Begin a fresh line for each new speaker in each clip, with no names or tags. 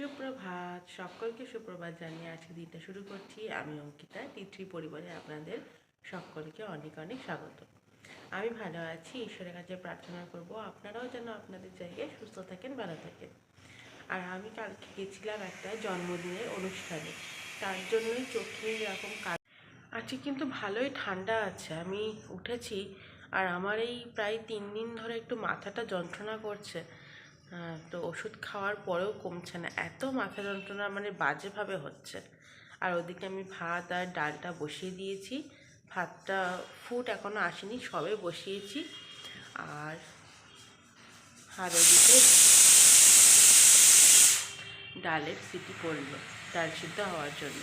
সুপ্রভাত। সকলকে সুপ্রভাত জানিয়ে আজকে দিনটা শুরু করছি। আমি অঙ্কিতা তিথি পরিবারে আপনাদের সকলকে অনেক অনেক স্বাগত। আমি ভালো আছি, ঈশ্বরের কাছে প্রার্থনা করব, আপনারাও যেন আপনাদের জায়গায় সুস্থ থাকেন, ভালো থাকেন। আর আমি কালকে গেছিলাম একটা জন্মদিনের অনুষ্ঠানে। তার জন্যই চোখে এরকম কাজ আজকে কিন্তু ভালোই ঠান্ডা আছে। আমি উঠেছি আর আমার এই প্রায় তিন দিন ধরে একটু মাথাটা যন্ত্রণা করছে। তো ওষুধ খাওয়ার পরেও কমছে না। এত মাথা যন্ত্রণা মানে বাজেভাবে হচ্ছে। আর ওদিকে আমি ভাত আর ডালটা বসিয়ে দিয়েছি। ভাতটা ফুট এখনও আসেনি, সবে বসিয়েছি। আর আর ওদিকে ডালের সিটি পড়ল ডাল সিদ্ধ হওয়ার জন্য।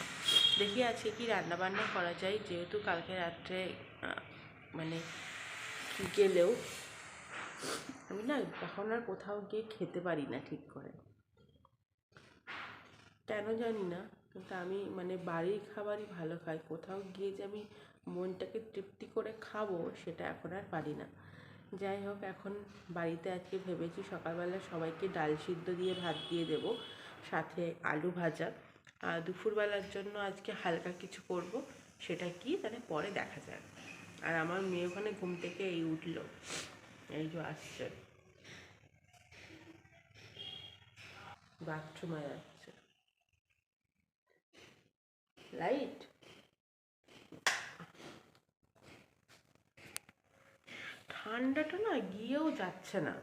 দেখি আজকে কি রান্না বান্না করা যায়। যেহেতু কালকে রাত্রে মানে গেলেও আমি না এখন আর কোথাও গিয়ে খেতে পারি না ঠিক করে। কেন জানি না, কিন্তু আমি মানে বাড়ির খাবারই ভালো খাই। কোথাও গিয়ে যে আমি মনটাকে তৃপ্তি করে খাব, সেটা এখন আর পারি না। যাই হোক, এখন বাড়িতে আজকে ভেবেছি সকালবেলা সবাইকে ডাল সিদ্ধ দিয়ে ভাত দিয়ে দেব, সাথে আলু ভাজা। আর দুপুরবেলার জন্য আজকে হালকা কিছু করব, সেটা কি তাহলে পরে দেখা যাবে আর আমার মেয়ে ওখানে ঘুম থেকে এই উঠল, এই যে আসছে। বাথরুমে যাচ্ছে। লাইট ঠান্ডাটা না গিয়েও যাচ্ছে না।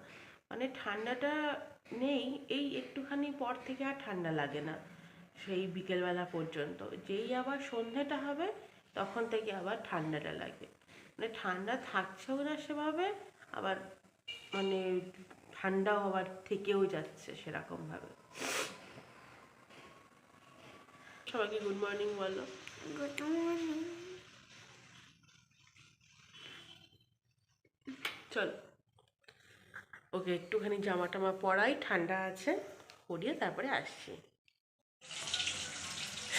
মানে ঠান্ডাটা নেই, এই একটুখানি পর থেকে আর ঠান্ডা লাগে না, সেই বিকেলবেলা পর্যন্ত। যেই আবার সন্ধ্যেটা হবে, তখন থেকে আবার ঠান্ডাটা লাগে। মানে ঠান্ডা থাকছেও না সেভাবে, আবার মানে ঠান্ডাও আবার থেকেও যাচ্ছে সেরকমভাবে। সবাইকে গুড মর্নিং বলো
গুড মর্নিং
চলো। ওকে একটুখানি জামা টামা পরাই ঠান্ডা আছে পরিয়ে তারপরে আসছি।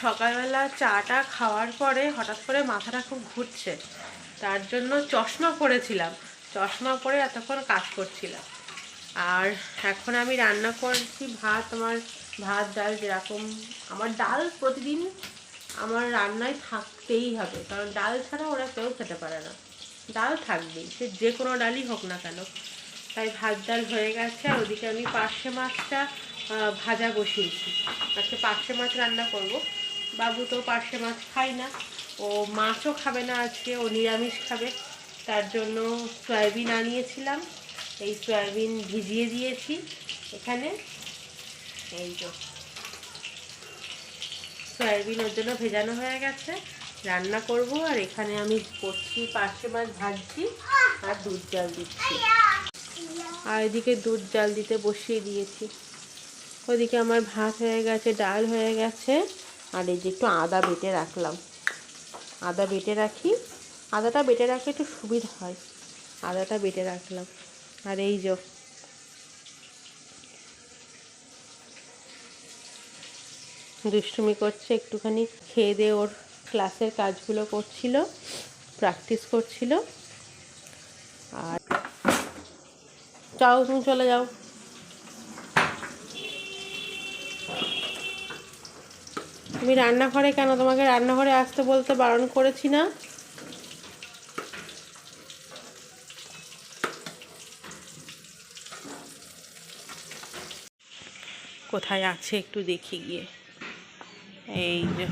সকালবেলা চাটা খাওয়ার পরে হঠাৎ করে মাথাটা খুব ঘুরছে তার জন্য চশমা পরেছিলাম। চশমা পরে এতক্ষণ কাজ করছিলাম। আর এখন আমি রান্না করছি ভাত, আমার ভাত, ডাল যেরকম। আমার ডাল প্রতিদিন আমার রান্নায় থাকতেই হবে, কারণ ডাল ছাড়া ওরা কেউ খেতে পারে না। ডাল থাকবেই, সে যে কোনো ডালই হোক না কেন। তাই ভাত, ডাল হয়ে গেছে, আর ওদিকে আমি পার্শে মাছটা ভাজা বসিয়েছি। আজকে পার্শে মাছ রান্না করব। বাবু তো পার্শে মাছ খায় না, ও মাছও খাবে না আজকে, ও নিরামিষ খাবে। তার জন্য সয়াবিন আনিয়েছিলাম। এই সয়াবিন ভিজিয়ে দিয়েছি এখানে। এই তো। সয়াবিন ওর জন্য ভেজানো হয়ে গেছে। রান্না করব আর এখানে আমি করছি পার্শে মাছ ভাজছি আর দুধ জাল দিচ্ছি। আর এদিকে দুধ জাল দিতে বসিয়ে দিয়েছি। ওদিকে আমার ভাত হয়ে গেছে, ডাল হয়ে গেছে। আর এই যে একটু আদা বেটে রাখলাম। আদা বেটে রাখি। আদাটা বেটে রাখলে একটু সুবিধা হয়। আদাটা বেটে রাখলাম। আর এই যে দুষ্টুমি করছে, একটুখানি খেয়ে দিয়ে ওর ক্লাসের কাজগুলো করছিল প্র্যাকটিস করছিল। আর যাও, তুমি চলে যাও। তুমি রান্নাঘরে কেন? তোমাকে রান্নাঘরে আসতে বলতে বারণ করেছি না? কোথায় আছে একটু দেখি গিয়ে। এই যে।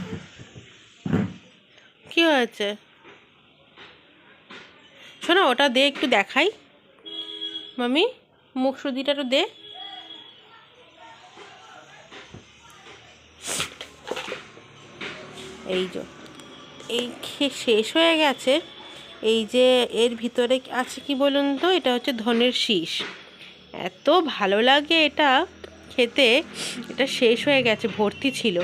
কি হয়েছে? শোনো, ওটা দে, একটু দেখাই। মামি, মুখ সুদিটা একটু দে। এই যে। এই শেষ হয়ে গেছে। এই যে, এর ভিতরে আছে কি বলুন তো? এটা হচ্ছে ধনের শীষ। এত ভালো লাগে এটা। খেতে এটা শেষ হয়ে গেছে, ভর্তি ছিল।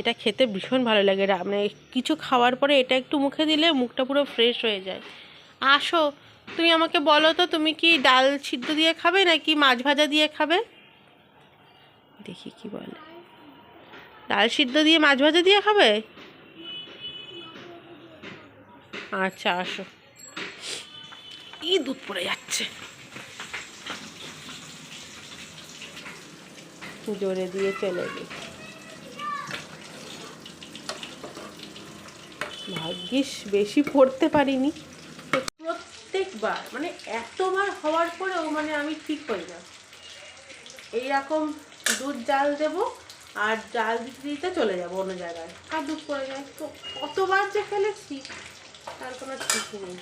এটা খেতে ভীষণ ভালো লাগে। মানে কিছু খাওয়ার পরে এটা একটু মুখে দিলে মুখটা পুরো ফ্রেশ হয়ে যায়। আসো, তুমি আমাকে বলো তো, তুমি কি ডাল সিদ্ধ দিয়ে খাবে নাকি মাছ ভাজা দিয়ে খাবে? দেখি কি বলে। ডাল সিদ্ধ দিয়ে মাছ ভাজা দিয়ে খাবে? আচ্ছা আসো। ই দুধ পড়ে যাচ্ছে।
জোরে দিয়ে চলে গেছি ভাগ্যিস বেশি পড়তে পারিনি। প্রত্যেকবার মানে এতবার হওয়ার পরেও মানে আমি ঠিক হই না। এইরকম দুধ জাল দেবো আর জাল দিতে দিতে চলে যাব অন্য জায়গায়। আর দুধ পড়ে যায়। তো কতবার যে ফেলেছি, তার কোনো ঠিক নেই।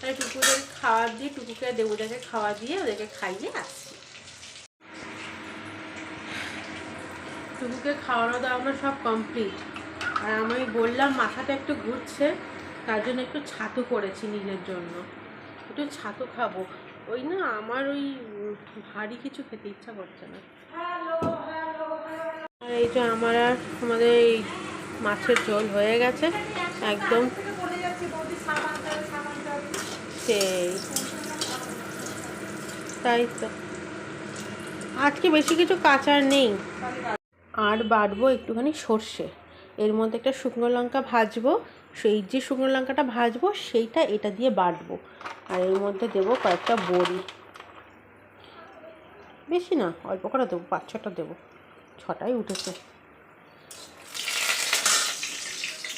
তাই টুকুদের খাওয়া দিয়ে, টুকুকে দেবুটাকে খাওয়া দিয়ে ওদেরকে খাইয়ে আসছি টুকুকে খাওয়ানো দাওয়ানো সব কমপ্লিট আর আমি বললাম, মাথাটা একটু ঘুরছে, তার জন্য একটু ছাতু করেছি নিজের জন্য। একটু ছাতু খাব। ওই না, আমার ওই ভারী কিছু খেতে ইচ্ছা করছে না। আর এই যে আমার আর আমাদের এই মাছের ঝোল হয়ে গেছে, একদম। সেই। তাই তো। আজকে বেশি কিছু কাঁচার নেই। আর বাটবো একটুখানি সর্ষে। এর মধ্যে একটা শুকনো লঙ্কা ভাজবো। সেই যে শুকনো লঙ্কাটা ভাজবো, সেইটা এটা দিয়ে বাটবো। আর এর মধ্যে দেবো কয়েকটা বড়ি। বেশি না, অল্প করে দেবো, পাঁচ ছটা দেবো। ছটাই উঠেছে।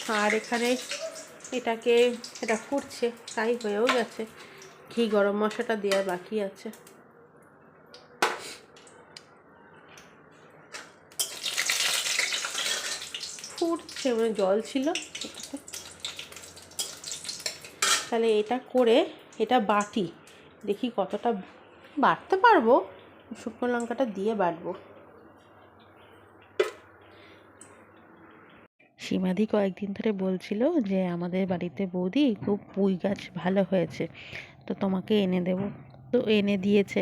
আর এখানে এটাকে, এটা ফুটছে, তাই হয়েও গেছে। ঘি গরম মশলাটা দেওয়ার বাকি আছে। ফুটছে মানে জল ছিল তাহলে এটা করে, এটা বাটি। দেখি কতটা বাটতে পারব। শুকনো লঙ্কাটা দিয়ে বাটবো।
সীমাদি কয়েকদিন ধরে বলছিল যে, আমাদের বাড়িতে বৌদি খুব পুঁই গাছ ভালো হয়েছে, তো তোমাকে এনে দেব। তো এনে দিয়েছে।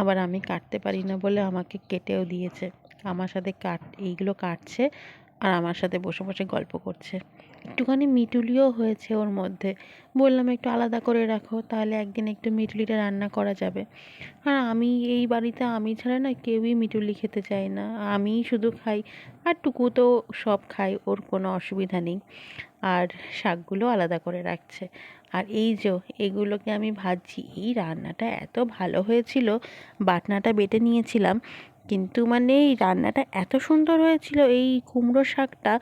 আবার আমি কাটতে পারি না বলে আমাকে কেটেও দিয়েছে। আমার সাথে কাট, এইগুলো কাটছে। আর আমার সাথে বসে বসে গল্প করছে। একটুখানি মিটুলিও হয়েছে ওর মধ্যে। বললাম, একটু আলাদা করে রাখো, তাহলে একদিন একটু মিটুলিটা রান্না করা যাবে। আর আমি, এই বাড়িতে আমি ছাড়া না কেউই মিটুলি খেতে চায় না। আমিই শুধু খাই, আর টুকু তো সব খাই ওর কোনো অসুবিধা নেই। আর শাকগুলো আলাদা করে রাখছে। আর এই যে, এগুলোকে আমি ভাজছি। এই রান্নাটা এত ভালো হয়েছিল, বাটনাটা বেটে নিয়েছিলাম। কিন্তু মানে এই রান্নাটা এত সুন্দর হয়েছিল, এই কুমড়ো শাকটা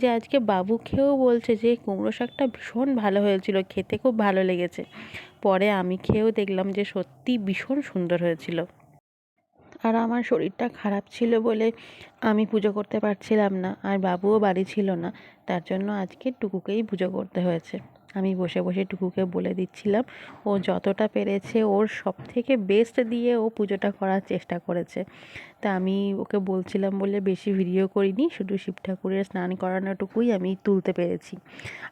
যে আজকে বাবু খেয়েও বলছে যে কুমড়ো শাকটা ভীষণ ভালো হয়েছিল, খেতে খুব ভালো লেগেছে। পরে আমি খেয়েও দেখলাম যে সত্যি ভীষণ সুন্দর হয়েছিল। আর আমার শরীরটা খারাপ ছিল বলে আমি পুজো করতে পারছিলাম না, আর বাবুও বাড়ি ছিল না, তার জন্য আজকে টুকুকেই পুজো করতে হয়েছে। আমি বসে বসে টুকুকে বলে দিচ্ছিলাম। ও যতটা পেরেছে ওর সব থেকে বেস্ট দিয়ে ও পুজোটা করার চেষ্টা করেছে। তা আমি ওকে বলছিলাম বলে বেশি ভিডিও করিনি, শুধু শিব ঠাকুরের স্নান করানোটুকুই আমি তুলতে পেরেছি।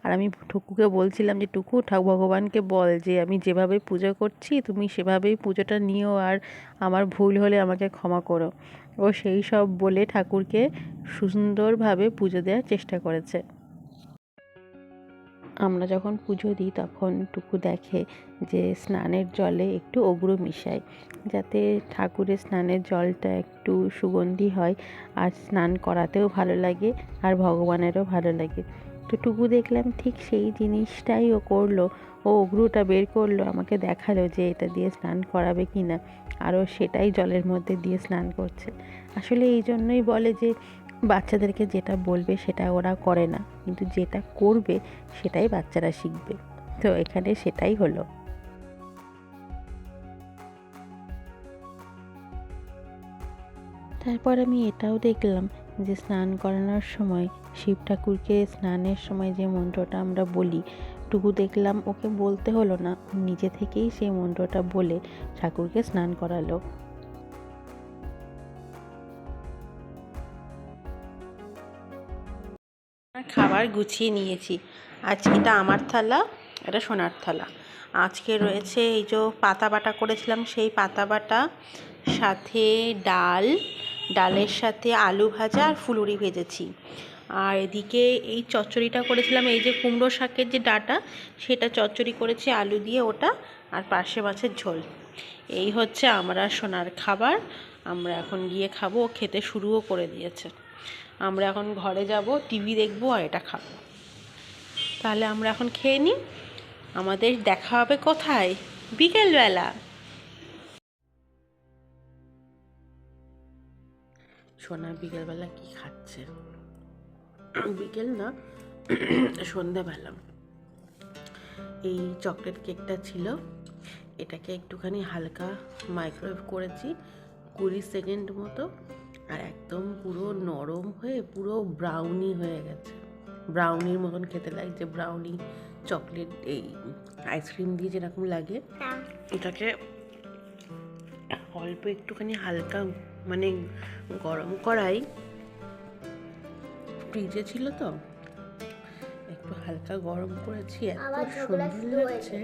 আর আমি টুকুকে বলছিলাম যে, টুকু, ঠাক ভগবানকে বল যে, আমি যেভাবে পুজো করছি, তুমি সেভাবেই পুজোটা নিও আর আমার ভুল হলে আমাকে ক্ষমা করো। ও সেই সব বলে ঠাকুরকে সুন্দরভাবে পুজো দেওয়ার চেষ্টা করেছে। আমরা যখন পুজো দিই তখন টুকু দেখে যে স্নানের জলে একটু অগ্রু মিশাই, যাতে ঠাকুরের স্নানের জলটা একটু সুগন্ধি হয় আর স্নান করাতেও ভালো লাগে আর ভগবানেরও ভালো লাগে। তো টুকু দেখলাম ঠিক সেই জিনিসটাই ও করল, ও অগ্রুটা বের করল, আমাকে দেখাল যে এটা দিয়ে স্নান করাবে কি না আরও সেটাই জলের মধ্যে দিয়ে স্নান করছে। আসলে এই জন্যই বলে যে বাচ্চাদেরকে যেটা বলবে সেটা ওরা করে না। কিন্তু যেটা করবে সেটাই বাচ্চারা শিখবে। তো এখানে সেটাই হলো। তারপর আমি এটাও দেখলাম যে স্নান করানোর সময় শিব ঠাকুরকে স্নানের সময় যে মন্ত্রটা আমরা বলি, টুকু দেখলাম ওকে বলতে হলো না। নিজে থেকেই সেই মন্ত্রটা বলে ঠাকুরকে স্নান করালো।
খাবার গুছিয়ে নিয়েছি। আজকে এটা আমার থালা, এটা সোনার থালা। আজকে রয়েছে এই যে পাতা বাটা করেছিলাম, সেই পাতা বাটা, সাথে ডাল, ডালের সাথে আলু ভাজা আর ফুলুরি ভেজেছি। আর এদিকে এই চচ্চড়িটা করেছিলাম, এই যে কুমড়ো শাকের যে ডাটা, সেটা চচ্চড়ি করেছি, আলু দিয়ে ওটা আর পাশে মাছের ঝোল। এই হচ্ছে আমরা সোনার খাবার, আমরা এখন গিয়ে খাব, খেতে শুরুও করে দিয়েছে। আমরা এখন ঘরে যাব, টিভি দেখব আর এটা খাব। তাহলে আমরা এখন খেয়ে নিই। আমাদের দেখা হবে কোথায়? বিকেলবেলা।
সোনা বিকেলবেলা কি খাচ্ছে? বিকেল না, সন্ধেবেলা। এই চকলেট কেকটা ছিল। এটাকে একটুখানি হালকা মাইক্রোওয়েভ করেছি, কুড়ি সেকেন্ড মতো। আর একদম পুরো নরম হয়ে পুরো ব্রাউনি হয়ে গেছে। ব্রাউনির মতন খেতে লাগছে ব্রাউনি চকলেট এই আইসক্রিম দিয়ে যেরকম লাগে। এটাকে অল্প একটুখানি হালকা মানে গরম করাই। ফ্রিজে ছিল তো একটু হালকা গরম করেছি এত সুন্দর লাগছে।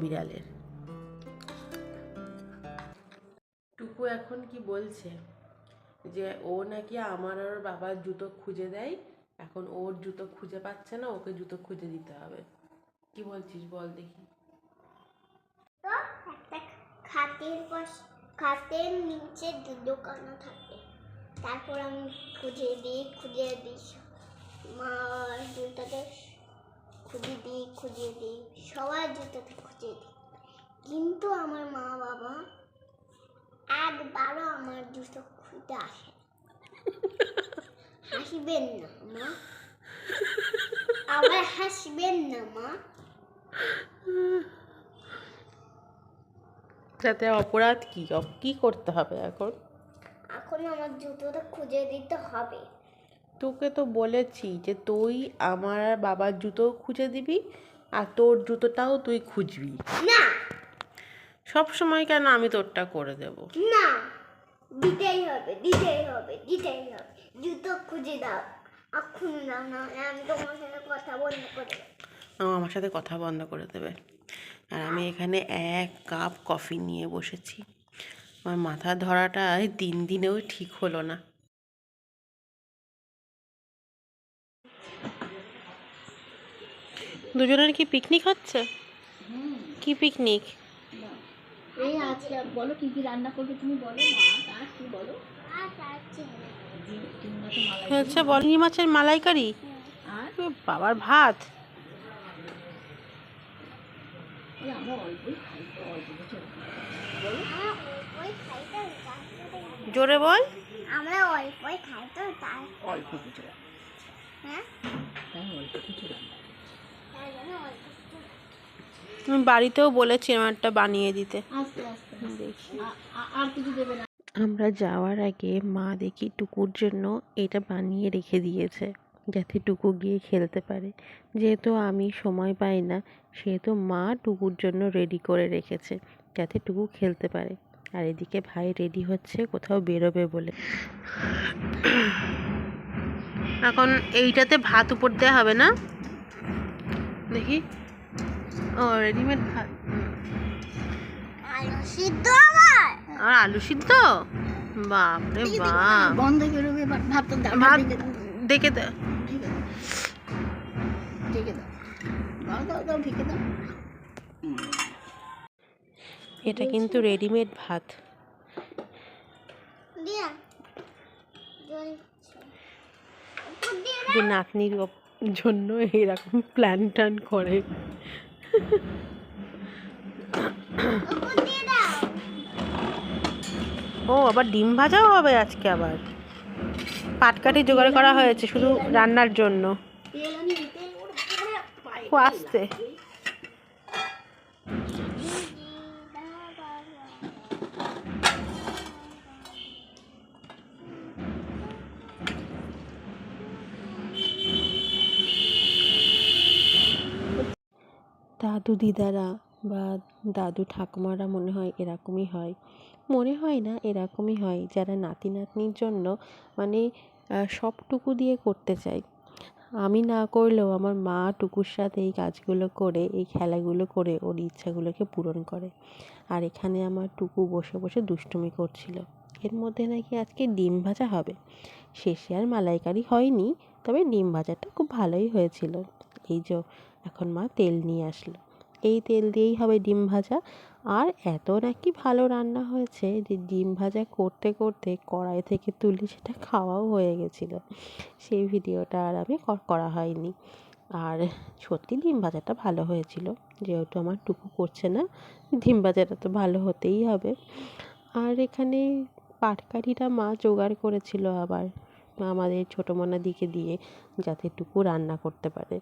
বিড়ালের। এখন কি বলছে? যে ও নাকি আমার আর বাবার জুতো খুঁজে দেয়, এখন ওর জুতো খুঁজে পাচ্ছে না, ওকে জুতো খুঁজে দিতে হবে। কি বলছিস বল দেখি।
খাতের পাশ নিচে দোকানও থাকে। তারপর আমি খুঁজে দিই খুঁজে দিই মা জুতোতে খুঁজে দিই খুঁজে দিই, সবার জুতোতে খুঁজে দিই। কিন্তু আমার মা বাবা একবারও আমার জুতো খুঁজতে আসে। হাসবেন না মা। আবার হাসবেন না মা।
তাতে অপরাধ কি কি করতে হবে এখন?
এখন আমার জুতোটা খুঁজে দিতে হবে।
তোকে তো বলেছি যে তুই আমার বাবার জুতো খুঁজে দিবি আর তোর জুতোটাও তুই খুঁজবি।
না
সব সময় কেন আমি তোরটা করে দেব?
না দিতেই হবে দিতেই হবে দিতেই হবে। জুতো খুঁজে দাও। এখন দাও না আমি তোমার সাথে কথা বন্ধ করে দেবো।
ও আমার সাথে কথা বন্ধ করে দেবে। আর আমি এখানে এক কাপ কফি নিয়ে বসেছি। আমার মাথা ধরাটা তিন দিনেও ঠিক হলো না। দুজনের কি পিকনিক হচ্ছে? কি পিকনিক
এই আজকে বলো কি কি রান্না করবে তুমি বলো মা আর কি বলো?
হচ্ছে বলিনি মাছের মালাইকারি?
আর
বাবার ভাত?
বলো।
জোরে বল।
আমরা অল্পই খাই তো
অল্প কিছু
হ্যাঁ।
তাই অল্প কিছু রান্না।
তার জন্য অল্প একটু
আমি বাড়িতেও বলেছি আমারটা বানিয়ে দিতে।
আস্তে আস্তে আস্তে। আ- আ- আর কিছু দেবে না।
আমরা যাওয়ার আগে মা দেখি টুকুর জন্য এটা বানিয়ে রেখে দিয়েছে যাতে টুকু গিয়ে খেলতে পারে। যেহেতু আমি সময় পাই না সেহেতু মা টুকুর জন্য রেডি করে রেখেছে যাতে টুকু খেলতে পারে। আর এদিকে ভাই রেডি হচ্ছে কোথাও বেরোবে বলে।
এখন এইটাতে ভাত উপর দেওয়া হবে না? দেখি। ও রেডিমেড ভাত।
আলু সিদ্ধ আমার।
আর আলু সিদ্ধ? বাপরে বাপ।
বন্ধ বেরোবে এবার
ভাত দেখে দে।
ঢেকে দাও দাও। দাও দাও দাও ঢেকে দাও।
এটা কিন্তু রেডিমেড ভাত। নাতনির জন্য এরকম প্ল্যান ট্যান করে।
ও, আবার ডিম ভাজাও হবে আজকে আবার। পাটকাঠি জোগাড় করা হয়েছে শুধু রান্নার জন্য। ও আস্তে
দাদু দিদারা বা দাদু ঠাকুমারা মনে হয় এরকমই হয়। মনে হয় না এরকমই হয়, যারা নাতি নাতনির জন্য মানে সবটুকু দিয়ে করতে চায়। আমি না করলেও আমার মা টুকুর সাথে এই কাজগুলো করে, এই খেলাগুলো করে, ওর ইচ্ছাগুলোকে পূরণ করে। আর এখানে আমার টুকু বসে বসে দুষ্টুমি করছিল। এর মধ্যে নাকি আজকে ডিম ভাজা হবে। শেষে আর মালাইকারি হয়নি, তবে ডিম ভাজাটা খুব ভালোই হয়েছিল। এই যে, এখন মা তেল নিয়ে আসলো। এই তেল দিয়েই হবে ডিম ভাজা। আর এত নাকি ভালো রান্না হয়েছে যে ডিম ভাজা করতে করতে কড়াই থেকে তুলে সেটা খাওয়াও হয়ে গেছিল। সেই ভিডিওটা আর আমি করা হয়নি। আর সত্যি ডিম ভাজাটা ভালো হয়েছিল। যেহেতু আমার টুকু করছে না, ডিম ভাজাটা তো ভালো হতেই হবে।
আর এখানে পাটকাঠিটা মা জোগাড় করেছিল আবার, আমাদের ছোটো মোনাদিকে দিয়ে, যাতে টুকু রান্না করতে পারে।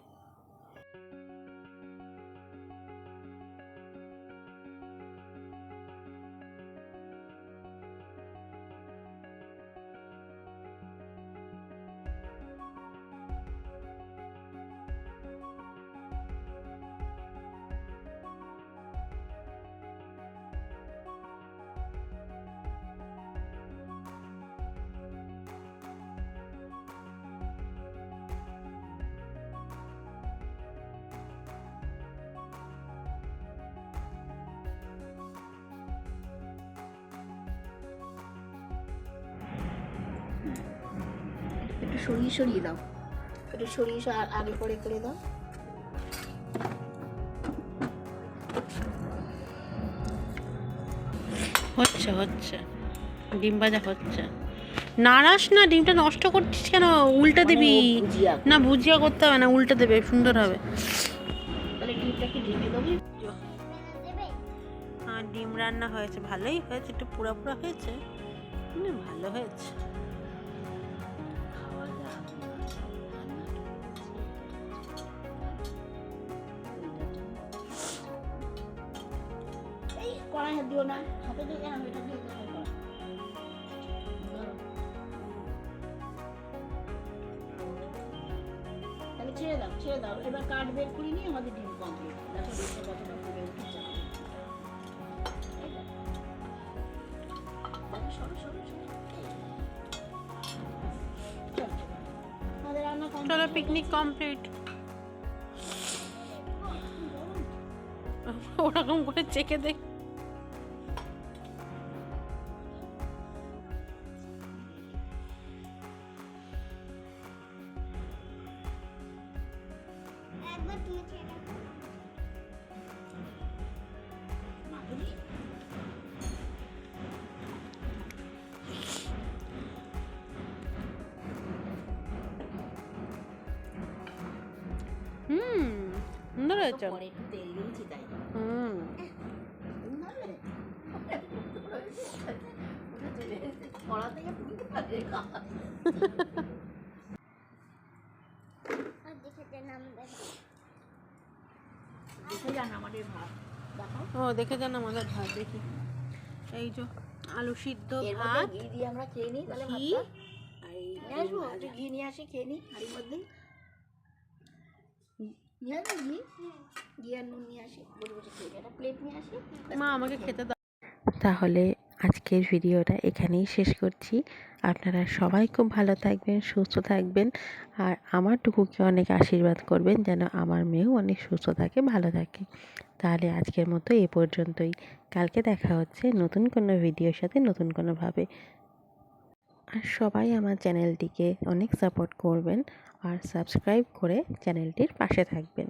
সরিয়ে সরিয়ে দাও। একটু সরিয়ে আগে পরে করে দাও।
হচ্ছে হচ্ছে। ডিম ভাজা হচ্ছে। নাড়াস না ডিমটা নষ্ট করছিস কেন? উল্টে দিবি।
মানে
না ভুজিয়া করতে হবে না উল্টে দেবে সুন্দর হবে।
দেবো
দেবে?
হ্যাঁ ডিম রান্না হয়েছে ভালোই হয়েছে একটু পুরা পুরা হয়েছে। কিন্তু ভালো হয়েছে।
হাত দিও না। হাতে দিয়ে কেন এটা দিয়ে। তাহলে ছেড়ে দাও ছেড়ে দাও। এবার কাঠ বের করে নিয়ে আমাদের ডিম কমপ্লিট দেখো ডিমটা কতটা ফুলে উঠেছে। চলো,
পিকনিক কমপ্লিট ওরকম করে চেকে দেখ
যান আমাদের ভাত দেখো
যান আমাদের ভাত দেখি এই যে আলু সিদ্ধ ভাত
দিয়ে আমরা খেয়ে নিই তাহলে
ঘি
ঘি নিয়ে আসি খেয়ে নিই হাড়ির নিয়ে আসব ঘি ঘি আর নুন নিয়ে আসি বসে বসে খেয়ে একটা প্লেট নিয়ে আসি।
মা আমাকে খেতে দাও। তাহলে আজকের ভিডিওটা এখানেই শেষ করছি। আপনারা সবাই খুব ভালো থাকবেন সুস্থ থাকবেন। আর আমার টুকুকে অনেক আশীর্বাদ করবেন যেন আমার মেয়েও অনেক সুস্থ থাকে ভালো থাকে। তাহলে আজকের মতো এ পর্যন্তই। কালকে দেখা হচ্ছে নতুন কোনো ভিডিওর সাথে নতুন কোনোভাবে। আর সবাই আমার চ্যানেলটিকে অনেক সাপোর্ট করবেন আর সাবস্ক্রাইব করে চ্যানেলটির পাশে থাকবেন।